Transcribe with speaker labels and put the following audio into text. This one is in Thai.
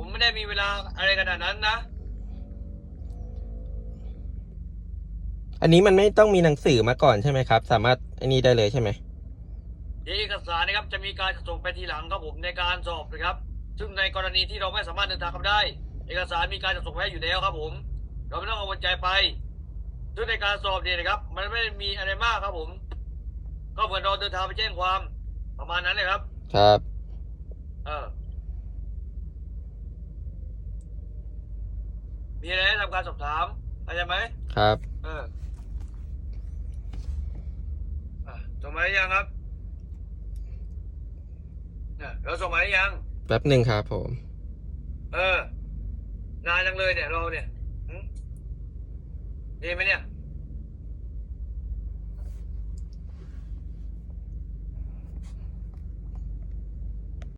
Speaker 1: ผมไม่ได้มีเวลาอะไรขนาดนั้นนะ
Speaker 2: อันนี้มันไม่ต้องมีหนังสือมาก่อนใช่ไหมครับ สามารถอันนี้ได้เลยใช่ไหม
Speaker 1: เอกสารนะครับจะมีการส่งไปทีหลังครับผมในการสอบนะครับ ซึ่งในกรณีที่เราไม่สามารถเดินทางกลับได้ เอกสารมีการจะส่งไปให้อยู่แล้วครับผม เราไม่ต้องกังวลใจไปซึ่งในการสอบเนี่ยนะครับ มันไม่ได้มีอะไรมากครับผม ก็เหมือนเราเดินทางไปแจ้งความประมาณนั้นเลยครับ
Speaker 2: ครับ
Speaker 1: เออ มีอะไรให้ทำการสอบถามเข้าใจไหม
Speaker 2: ครับ
Speaker 1: เอออะส่งมาหรือยังครับเนี่ยเราส่งมาหรือยัง
Speaker 2: แป๊บหนึ่งครับผม
Speaker 1: เออ นานจังเลยเนี่ยเราเนี่ยหึดีไหมเนี่ย